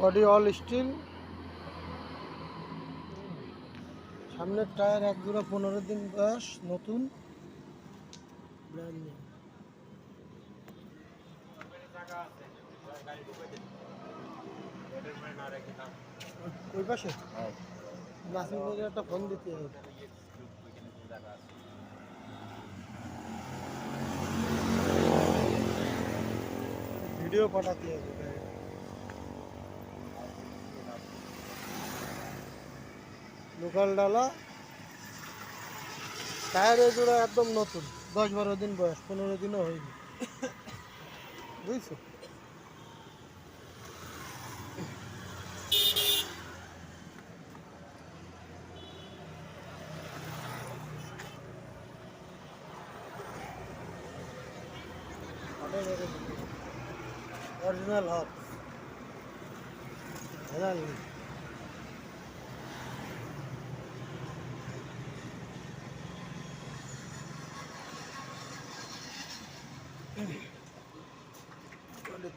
Body all steel. সামনের tyre এক জোড়া পনেরো দিন বয়স, নতুন। ওই পাশে? একটা ভিডিও পাঠাতে হবে। লোকাল ডালা। টায়ারের জোড়া একদম নতুন। দশ বারো দিন বয়স, পনেরো দিনও হয়নি। বুঝছ? অরিজিনাল ভেজাল নেই।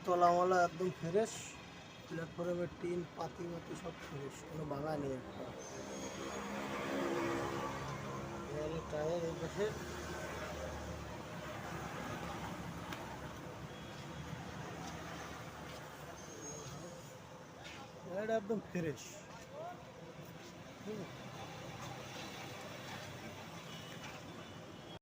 তলামলা একদম ফ্রেশ প্ল্যাটফর্মের টিন, পাতি মাতি সব ফ্রেশ কোনো ভাঙা নেই একটা। টায়ার এই পাশে। একদম ফ্রেশ হুম।